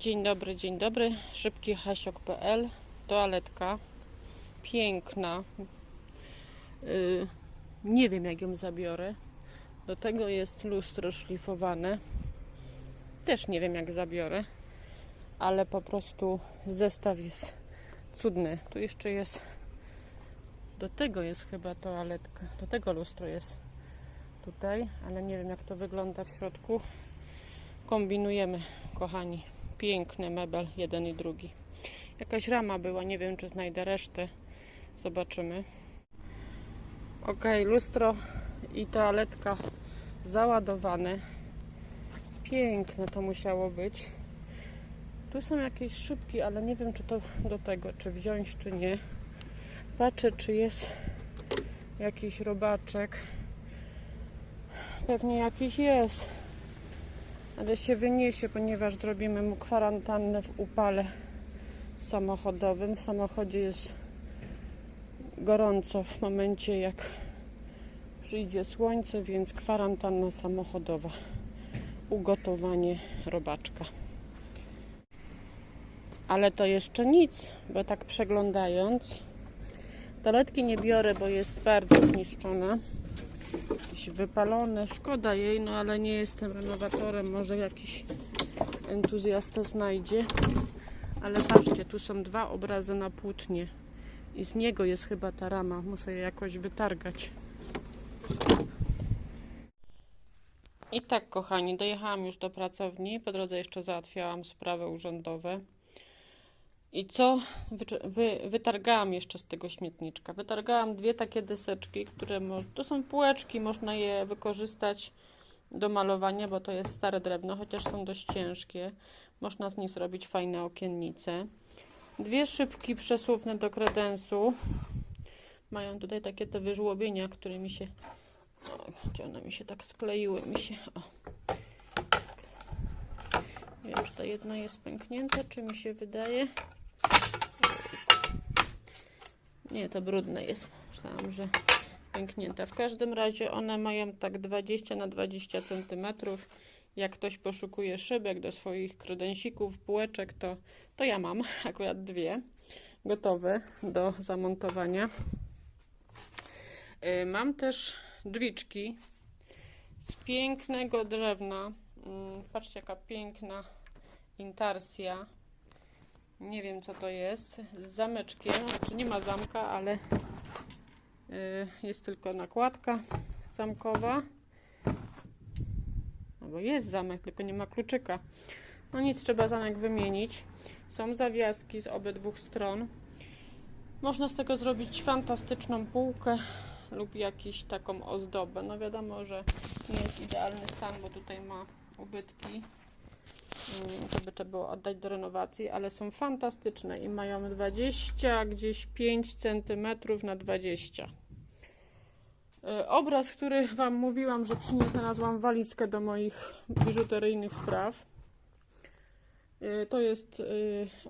Dzień dobry, dzień dobry. Szybki hasiok.pl Toaletka. Piękna. Yy, nie wiem jak ją zabiorę. Do tego jest lustro szlifowane. Też nie wiem jak zabiorę. Ale po prostu zestaw jest cudny. Tu jeszcze jest do tego jest chyba toaletka. Do tego lustro jest tutaj, ale nie wiem jak to wygląda w środku. Kombinujemy, kochani. Piękny mebel, jeden i drugi. Jakaś rama była, nie wiem czy znajdę resztę. Zobaczymy. Ok, lustro i toaletka załadowane. Piękne to musiało być. Tu są jakieś szybki, ale nie wiem czy to do tego, czy wziąć, czy nie. Patrzę, czy jest jakiś robaczek. Pewnie jakiś jest ale się wyniesie, ponieważ zrobimy mu kwarantannę w upale samochodowym. W samochodzie jest gorąco w momencie, jak przyjdzie słońce, więc kwarantanna samochodowa. Ugotowanie robaczka. Ale to jeszcze nic, bo tak przeglądając, toaletki nie biorę, bo jest bardzo zniszczona jakieś wypalone. Szkoda jej, no ale nie jestem renowatorem. Może jakiś entuzjasta znajdzie. Ale patrzcie, tu są dwa obrazy na płótnie. I z niego jest chyba ta rama. Muszę je jakoś wytargać. I tak, kochani, dojechałam już do pracowni. Po drodze jeszcze załatwiałam sprawy urzędowe. I co wy, wy, wytargałam jeszcze z tego śmietniczka? Wytargałam dwie takie deseczki, które to są półeczki, można je wykorzystać do malowania, bo to jest stare drewno, chociaż są dość ciężkie. Można z nich zrobić fajne okiennice. Dwie szybki przesuwne do kredensu. Mają tutaj takie te wyżłobienia, które mi się... O, gdzie one mi się tak skleiły? Mi się... O. Nie wiem, czy ta jedna jest pęknięta, czy mi się wydaje. Nie, to brudne jest. Myślałam, że pęknięte. W każdym razie one mają tak 20 na 20 cm. Jak ktoś poszukuje szybek do swoich kredensików, półeczek, to, to ja mam akurat dwie gotowe do zamontowania. Yy, mam też drzwiczki z pięknego drewna. Yy, patrzcie, jaka piękna intarsja nie wiem co to jest. Z zameczkiem. Znaczy nie ma zamka, ale y, jest tylko nakładka zamkowa. Albo jest zamek, tylko nie ma kluczyka. No nic, trzeba zamek wymienić. Są zawiaski z obydwu stron. Można z tego zrobić fantastyczną półkę lub jakąś taką ozdobę. No wiadomo, że nie jest idealny sam, bo tutaj ma ubytki to by trzeba było oddać do renowacji, ale są fantastyczne i mają 20, gdzieś 5 cm na 20. E, obraz, który Wam mówiłam, że przy niej znalazłam walizkę do moich biżuteryjnych spraw. E, to jest e,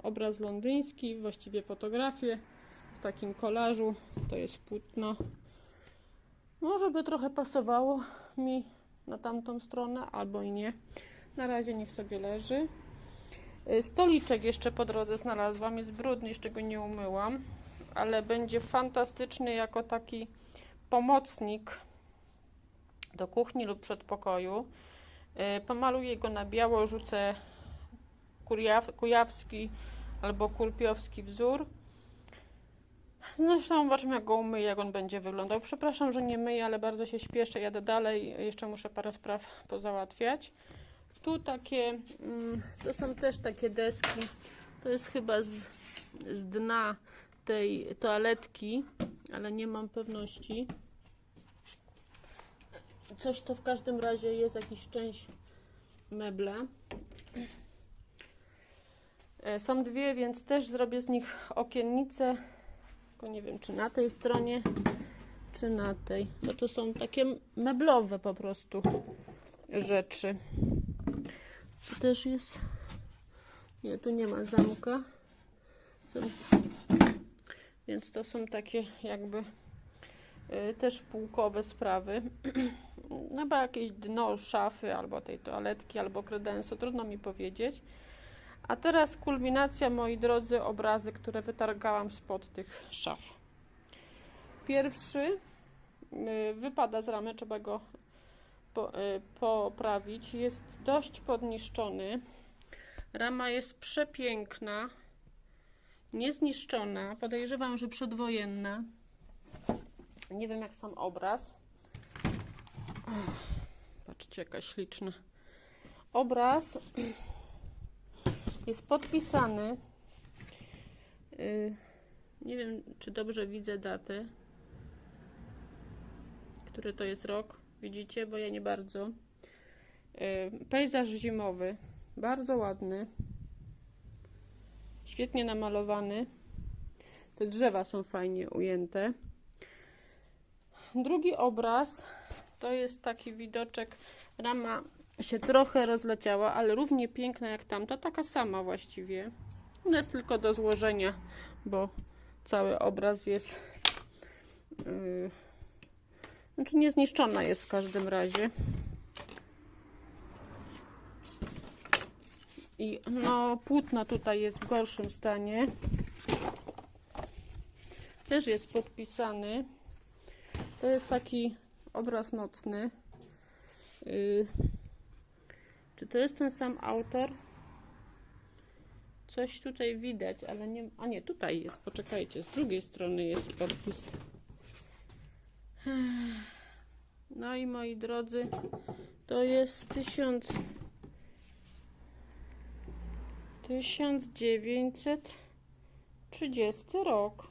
obraz londyński, właściwie fotografię w takim kolażu. To jest płótno. Może by trochę pasowało mi na tamtą stronę, albo i nie. Na razie niech sobie leży. Y, stoliczek jeszcze po drodze znalazłam. Jest brudny, jeszcze go nie umyłam. Ale będzie fantastyczny jako taki pomocnik do kuchni lub przedpokoju. Y, pomaluję go na biało, rzucę kujawski albo kurpiowski wzór. Zresztą zobaczymy jak go umyję, jak on będzie wyglądał. Przepraszam, że nie myję, ale bardzo się śpieszę, jadę dalej. Jeszcze muszę parę spraw pozałatwiać. Tu takie, mm, to są też takie deski. To jest chyba z, z dna tej toaletki, ale nie mam pewności. Coś to w każdym razie jest jakiś część mebla. E, są dwie, więc też zrobię z nich okiennice. Tylko nie wiem, czy na tej stronie, czy na tej. Bo to są takie meblowe po prostu rzeczy. Też jest. Nie, tu nie ma zamka. Więc to są takie jakby y, też półkowe sprawy. Chyba jakieś dno szafy, albo tej toaletki, albo kredensu, trudno mi powiedzieć. A teraz kulminacja, moi drodzy, obrazy, które wytargałam spod tych szaf. Pierwszy y, wypada z ramy, trzeba go y, poprawić. Jest dość podniszczony. Rama jest przepiękna, niezniszczona. Podejrzewam, że przedwojenna. Nie wiem, jak sam obraz. Patrzcie, jaka śliczna. Obraz jest podpisany. y, Nie wiem, czy dobrze widzę datę. Który to jest rok? Widzicie, bo ja nie bardzo. Y, Pejzaż zimowy. Bardzo ładny. Świetnie namalowany. Te drzewa są fajnie ujęte. Drugi obraz to jest taki widoczek. Rama się trochę rozleciała, ale równie piękna jak tamta, taka sama właściwie. Ona jest tylko do złożenia, bo cały obraz jest. Yy, znaczy niezniszczona jest w każdym razie. I no, płótno tutaj jest w gorszym stanie. Też jest podpisany. To jest taki obraz nocny. Yy, czy to jest ten sam autor? Coś tutaj widać, ale nie. A nie, tutaj jest. Poczekajcie, z drugiej strony jest podpis. No i moi drodzy, to jest 1000. 1930 rok.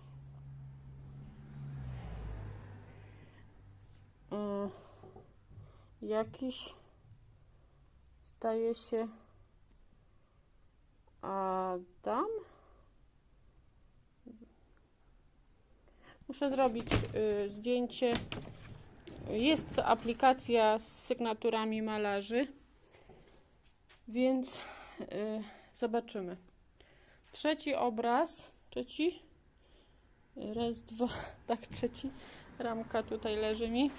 Jakiś zdaje się Adam. Muszę zrobić y, zdjęcie. Jest to aplikacja z sygnaturami malarzy, więc y, zobaczymy. Trzeci obraz. Trzeci. Raz, dwa. Tak, trzeci. Ramka tutaj leży mi.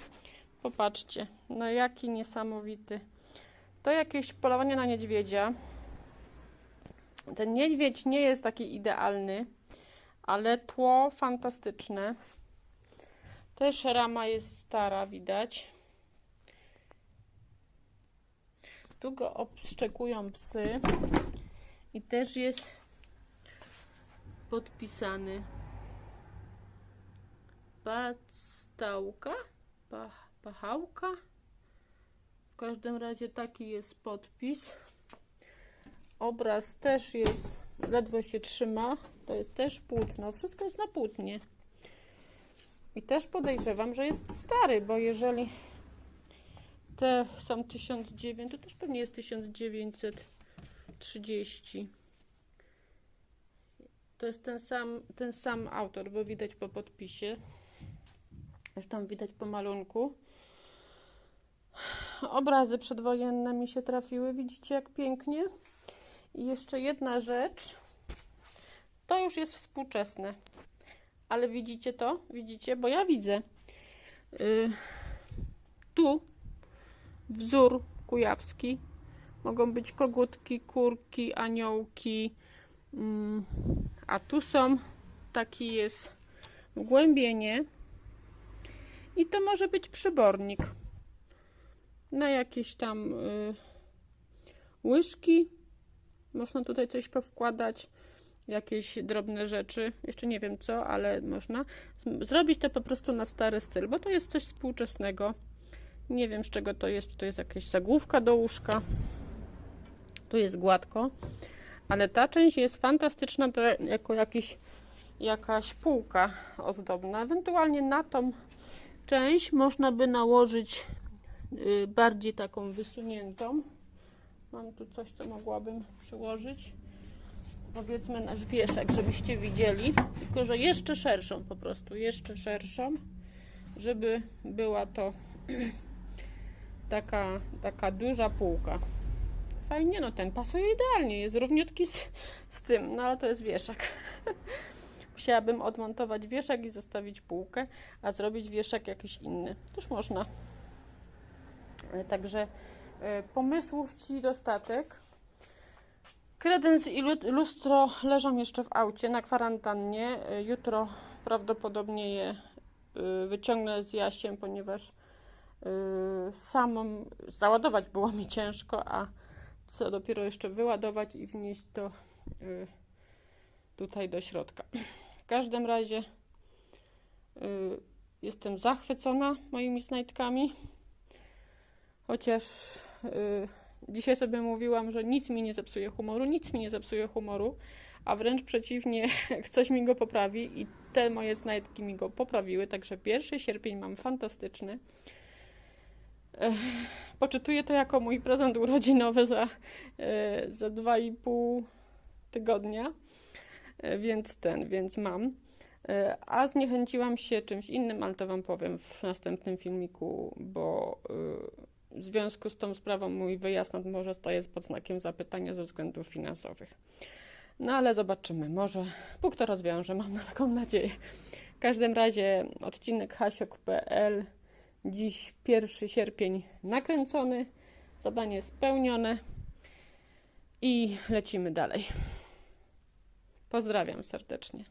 Popatrzcie, no jaki niesamowity. To jakieś polowanie na niedźwiedzia. Ten niedźwiedź nie jest taki idealny, ale tło fantastyczne. Też rama jest stara, widać. Tu go obszczekują psy. I też jest podpisany Pastałka? Pa, pachałka? W każdym razie taki jest podpis. Obraz też jest, ledwo się trzyma. To jest też płótno. Wszystko jest na płótnie. I też podejrzewam, że jest stary, bo jeżeli te są 1900, to też pewnie jest 1930. To jest ten sam, ten sam autor, bo widać po podpisie. Zresztą widać po malunku. Obrazy przedwojenne mi się trafiły. Widzicie, jak pięknie. I jeszcze jedna rzecz. To już jest współczesne. Ale widzicie to? Widzicie? Bo ja widzę. Yy, tu wzór kujawski. Mogą być kogutki, kurki, aniołki. Mm, a tu są taki jest wgłębienie. I to może być przybornik na jakieś tam y, łyżki. Można tutaj coś powkładać, jakieś drobne rzeczy. Jeszcze nie wiem co, ale można zrobić to po prostu na stary styl, bo to jest coś współczesnego. Nie wiem z czego to jest. Czy to jest jakaś zagłówka do łóżka. Tu jest gładko, ale ta część jest fantastyczna to jako jakiś, jakaś półka ozdobna. Ewentualnie na tą część można by nałożyć y, bardziej taką wysuniętą. Mam tu coś, co mogłabym przyłożyć. Powiedzmy nasz wieszak, żebyście widzieli. Tylko, że jeszcze szerszą po prostu, jeszcze szerszą, żeby była to taka, taka duża półka. Fajnie, no ten pasuje idealnie, jest równiutki z, z tym, no ale to jest wieszak. Musiałabym odmontować wieszak i zostawić półkę, a zrobić wieszak jakiś inny. Też można. E, Także pomysłów Ci dostatek. Kredens i lu- lustro leżą jeszcze w aucie na kwarantannie. Y, Jutro prawdopodobnie je y, wyciągnę z Jasiem, ponieważ y, samą załadować było mi ciężko, a co dopiero jeszcze wyładować i wnieść y, tutaj do środka. W każdym razie y, jestem zachwycona moimi znajdkami. Chociaż y, dzisiaj sobie mówiłam, że nic mi nie zepsuje humoru, nic mi nie zepsuje humoru, a wręcz przeciwnie, coś mi go poprawi i te moje znajdki mi go poprawiły, także pierwszy sierpień mam fantastyczny. Poczytuję to jako mój prezent urodzinowy za, e, za 2,5 tygodnia, E, więc ten, więc mam. A zniechęciłam się czymś innym, ale to Wam powiem w następnym filmiku, bo y, w związku z tą sprawą mój wyjazd nad morze staje pod znakiem zapytania ze względów finansowych. No ale zobaczymy, może Bóg to rozwiąże, mam taką nadzieję. W każdym razie odcinek hasiok.pl Dziś 1 sierpień nakręcony, zadanie spełnione i lecimy dalej. Pozdrawiam serdecznie.